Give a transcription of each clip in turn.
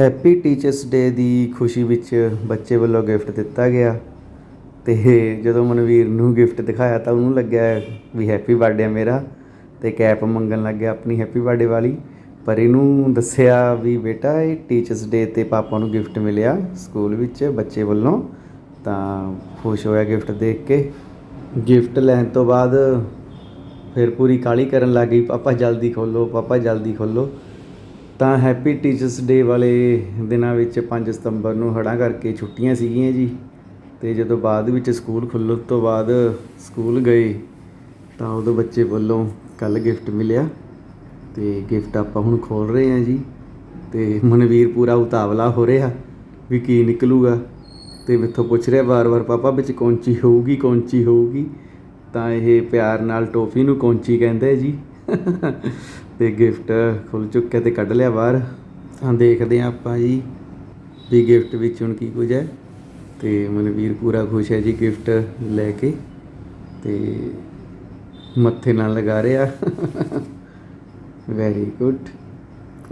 Happy teachers ਡੇ ਦੀ ਖੁਸ਼ੀ ਵਿੱਚ ਬੱਚੇ ਵੱਲੋਂ ਗਿਫਟ ਦਿੱਤਾ ਗਿਆ। ਤੇ ਜਦੋਂ ਮਨਵੀਰ ਨੂੰ ਗਿਫਟ ਦਿਖਾਇਆ ਤਾਂ ਉਹਨੂੰ ਲੱਗਿਆ ਵੀ ਹੈਪੀ ਬਰਥਡੇ ਆ ਮੇਰਾ। ਤੇ ਕੈਪ ਮੰਗਣ ਲੱਗ ਗਿਆ ਆਪਣੀ ਹੈਪੀ ਬਰਥਡੇ ਵਾਲੀ। ਪਰ ਇਹਨੂੰ ਦੱਸਿਆ ਵੀ ਬੇਟਾ, ਇਹ ਟੀਚਰਸ ਡੇ ਤੇ ਪਾਪਾ ਨੂੰ ਗਿਫਟ ਮਿਲਿਆ ਸਕੂਲ ਵਿੱਚ ਬੱਚੇ ਵੱਲੋਂ। ਤਾਂ ਖੁਸ਼ ਹੋਇਆ ਗਿਫਟ ਦੇਖ ਕੇ। ਗਿਫਟ ਲੈਣ ਤੋਂ ਬਾਅਦ ਫਿਰ ਪੂਰੀ ਕਾਲੀ ਕਰਨ ਲੱਗ ਗਈ, ਪਾਪਾ ਜਲਦੀ ਖੋਲੋ, ਪਾਪਾ ਜਲਦੀ ਖੋਲੋ। ਤਾਂ ਹੈਪੀ ਟੀਚਰਸ ਡੇ ਵਾਲੇ ਦਿਨਾਂ ਵਿੱਚ 5 ਸਤੰਬਰ ਨੂੰ ਹੜ੍ਹਾਂ ਕਰਕੇ ਛੁੱਟੀਆਂ ਸੀਗੀਆਂ ਜੀ। ਤੇ ਜਦੋਂ ਬਾਅਦ ਵਿੱਚ ਸਕੂਲ ਖੁੱਲ੍ਹਣ ਤੋਂ ਬਾਅਦ ਸਕੂਲ ਗਏ, ਤਾਂ ਉਦੋਂ ਬੱਚੇ ਵੱਲੋਂ ਕੱਲ ਗਿਫਟ ਮਿਲਿਆ। ਤੇ ਗਿਫਟ ਆਪਾਂ ਹੁਣ ਖੋਲ ਰਹੇ ਹਾਂ ਜੀ। ਤੇ ਮਨਵੀਰ ਪੂਰਾ ਉਤਾਵਲਾ ਹੋ ਰਿਹਾ ਵੀ ਕੀ ਨਿਕਲੂਗਾ। ਤੇ ਮੈਥੋਂ ਪੁੱਛ ਰਿਹਾ ਵਾਰ-ਵਾਰ, ਪਾਪਾ, ਵਿੱਚ ਕੌਂਚੀ ਹੋਊਗੀ ਕੌਂਚੀ ਹੋਊਗੀ? ਤਾਂ ਇਹ ਪਿਆਰ ਨਾਲ ਟੋਫੀ ਨੂੰ ਕੌਂਚੀ ਕਹਿੰਦੇ ਜੀ। ਤੇ ਗਿਫਟ ਖੁੱਲ ਚੁੱਕਿਆ ਤੇ ਕੱਢ ਲਿਆ ਬਾਹਰ। ਤਾਂ ਦੇਖਦੇ ਹਾਂ ਆਪਾਂ ਜੀ ਵੀ ਗਿਫਟ ਵਿੱਚ ਹੁਣ ਕੀ ਕੁਝ ਹੈ। ਤੇ ਮਨਵੀਰ ਪੂਰਾ ਖੁਸ਼ ਹੈ ਜੀ ਗਿਫਟ ਲੈ ਕੇ। ਤੇ ਮੱਥੇ ਨਾਲ ਲਗਾ ਰਿਹਾ। ਵੈਰੀ ਗੁੱਡ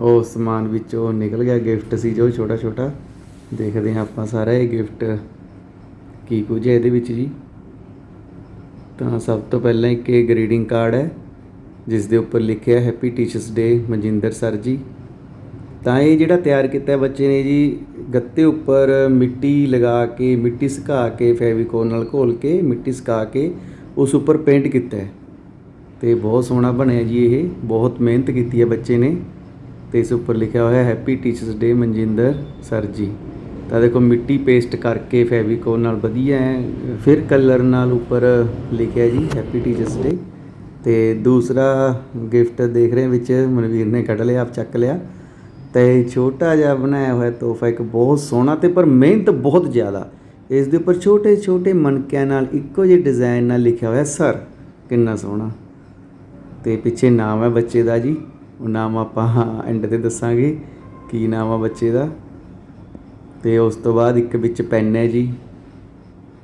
ਉਹ ਸਮਾਨ ਵਿੱਚੋਂ ਨਿਕਲ ਗਿਆ ਗਿਫਟ ਸੀ ਜੋ ਛੋਟਾ ਛੋਟਾ ਦੇਖਦੇ ਹਾਂ ਆਪਾਂ ਸਾਰਾ ਇਹ ਗਿਫਟ ਕੀ ਕੁਝ ਹੈ ਇਹਦੇ ਵਿੱਚ ਜੀ। ਤਾਂ ਸਭ ਤੋਂ ਪਹਿਲਾਂ ਇੱਕ ਇਹ ਗ੍ਰੀਟਿੰਗ ਕਾਰਡ ਹੈ। ਜਿਸ ਦੇ ਉੱਪਰ ਲਿਖਿਆ happy teachers day Manjinder sir ji. ਤਾਂ ਇਹ ਜਿਹੜਾ ਤਿਆਰ ਕੀਤਾ ਬੱਚੇ ਨੇ ਜੀ, ਗੱਤੇ ਉੱਪਰ ਮਿੱਟੀ ਲਗਾ ਕੇ, ਮਿੱਟੀ ਸੁਕਾ ਕੇ, ਫੈਵੀਕੋਲ ਨਾਲ ਘੋਲ ਕੇ, ਮਿੱਟੀ ਸੁਕਾ ਕੇ, ਉਸ ਉੱਪਰ ਪੇਂਟ ਕੀਤਾ ਹੈ। ਤੇ ਬਹੁਤ ਸੋਹਣਾ ਬਣਿਆ ਜੀ ਇਹ, ਬਹੁਤ ਮਿਹਨਤ ਕੀਤੀ ਹੈ ਬੱਚੇ ਨੇ। ਤੇ ਇਸ ਉੱਪਰ ਲਿਖਿਆ ਹੋਇਆ happy teachers day Manjinder sir ji. ਤਾਂ ਦੇਖੋ, ਮਿੱਟੀ ਪੇਸਟ ਕਰਕੇ ਫੈਵੀਕੋਲ ਨਾਲ ਵਧੀਆ ਹੈ। ਫਿਰ ਕਲਰ ਨਾਲ ਉੱਪਰ ਲਿਖਿਆ ਜੀ ਹੈਪੀ ਟੀਚਰਸ ਡੇ ਅਤੇ ਦੂਸਰਾ ਗਿਫਟ ਦੇਖ ਰਹੇ ਵਿੱਚ, ਮਨਵੀਰ ਨੇ ਕੱਢ ਲਿਆ, ਆਪ ਚੱਕ ਲਿਆ। ਤੇ ਛੋਟਾ ਜਿਹਾ ਬਣਾਇਆ ਹੋਇਆ ਤੋਹਫਾ, ਇੱਕ ਬਹੁਤ ਸੋਹਣਾ ਤੇ ਪਰ ਮਿਹਨਤ ਬਹੁਤ ਜ਼ਿਆਦਾ। ਇਸ ਦੇ ਉੱਪਰ ਛੋਟੇ ਛੋਟੇ ਮਣਕਿਆਂ ਨਾਲ ਇੱਕੋ ਜਿਹੇ ਡਿਜ਼ਾਈਨ ਨਾਲ ਲਿਖਿਆ ਹੋਇਆ, ਸਰ, ਕਿੰਨਾ ਸੋਹਣਾ। ਤੇ ਪਿੱਛੇ ਨਾਮ ਹੈ ਬੱਚੇ ਦਾ ਜੀ। ਉਹ ਨਾਮ ਆਪਾਂ ਐਂਡ ਤੇ ਦੱਸਾਂਗੇ, ਕੀ ਨਾਮ ਆ ਬੱਚੇ ਦਾ। ਤੇ ਉਸ ਤੋਂ ਬਾਅਦ ਇੱਕ ਵਿੱਚ ਪੈਨ ਹੈ ਜੀ।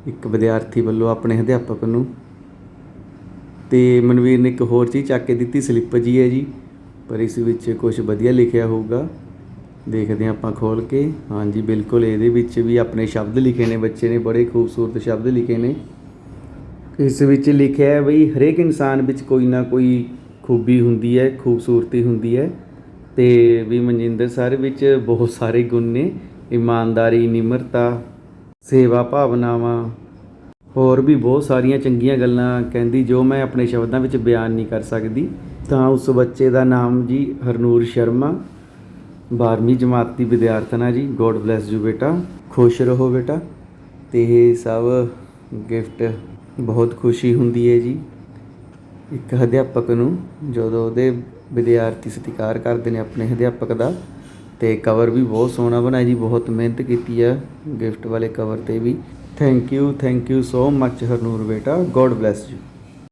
ਇੱਕ ਵਿਦਿਆਰਥੀ ਵੱਲੋਂ ਆਪਣੇ ਅਧਿਆਪਕ ਨੂੰ ਤੇ ਮਨਵੀਰ ਨੇ ਇੱਕ ਹੋਰ ਚੀਜ਼ ਚੱਕ ਕੇ ਦਿੱਤੀ, ਸਲਿੱਪ ਜੀ ਹੈ ਜੀ। ਪਰ ਇਸ ਵਿੱਚ ਕੁਝ ਵਧੀਆ ਲਿਖਿਆ ਹੋਊਗਾ। ਦੇਖਦੇ ਹਾਂ ਆਪਾਂ ਖੋਲ ਕੇ। ਹਾਂਜੀ, ਬਿਲਕੁਲ ਇਹਦੇ ਵਿੱਚ ਵੀ ਆਪਣੇ ਸ਼ਬਦ ਲਿਖੇ ਨੇ ਬੱਚੇ ਨੇ, ਬੜੇ ਖੂਬਸੂਰਤ ਸ਼ਬਦ ਲਿਖੇ ਨੇ। ਇਸ ਵਿੱਚ ਲਿਖਿਆ ਹੈ ਬਈ, ਹਰੇਕ ਇਨਸਾਨ ਵਿੱਚ ਕੋਈ ਨਾ ਕੋਈ ਖੂਬੀ ਹੁੰਦੀ ਹੈ, ਖੂਬਸੂਰਤੀ ਹੁੰਦੀ ਹੈ। ਤੇ ਵੀ ਮਨਜਿੰਦਰ ਸਰ ਵਿੱਚ ਬਹੁਤ ਸਾਰੇ ਗੁਣ ਨੇ। ਇਮਾਨਦਾਰੀ, ਨਿਮਰਤਾ, ਸੇਵਾ ਭਾਵਨਾਵਾਂ ਹੋਰ ਵੀ ਬਹੁਤ ਸਾਰੀਆਂ ਚੰਗੀਆਂ ਗੱਲਾਂ ਕਹਿੰਦੀ, ਜੋ ਮੈਂ ਆਪਣੇ ਸ਼ਬਦਾਂ ਵਿੱਚ ਬਿਆਨ ਨਹੀਂ ਕਰ ਸਕਦੀ। ਤਾਂ ਉਸ ਬੱਚੇ ਦਾ ਨਾਮ ਜੀ ਹਰਨੂਰ ਸ਼ਰਮਾ। 12ਵੀਂ ਜਮਾਤ ਦੀ ਵਿਦਿਆਰਥਣ ਹੈ ਜੀ ਗੋਡ ਬlesਸ ਯੂ ਬੇਟਾ। ਖੁਸ਼ ਰਹੋ ਬੇਟਾ। ਤੇ ਇਹ ਸਭ ਗਿਫਟ ਬਹੁਤ ਖੁਸ਼ੀ ਹੁੰਦੀ ਹੈ ਜੀ। ਇੱਕ ਅਧਿਆਪਕ ਨੂੰ ਜਦੋਂ ਉਹਦੇ ਵਿਦਿਆਰਥੀ ਸਤਿਕਾਰ ਕਰਦੇ ਨੇ ਆਪਣੇ ਅਧਿਆਪਕ ਦਾ, ਤੇ ਕਵਰ ਵੀ ਬਹੁਤ ਸੋਹਣਾ ਬਣਾਇਆ ਜੀ, ਬਹੁਤ ਮਿਹਨਤ ਕੀਤੀ ਆ ਗਿਫਟ ਵਾਲੇ ਕਵਰ ਤੇ ਵੀ। Thank you, thank you so much, Harnoor Beta. God bless you.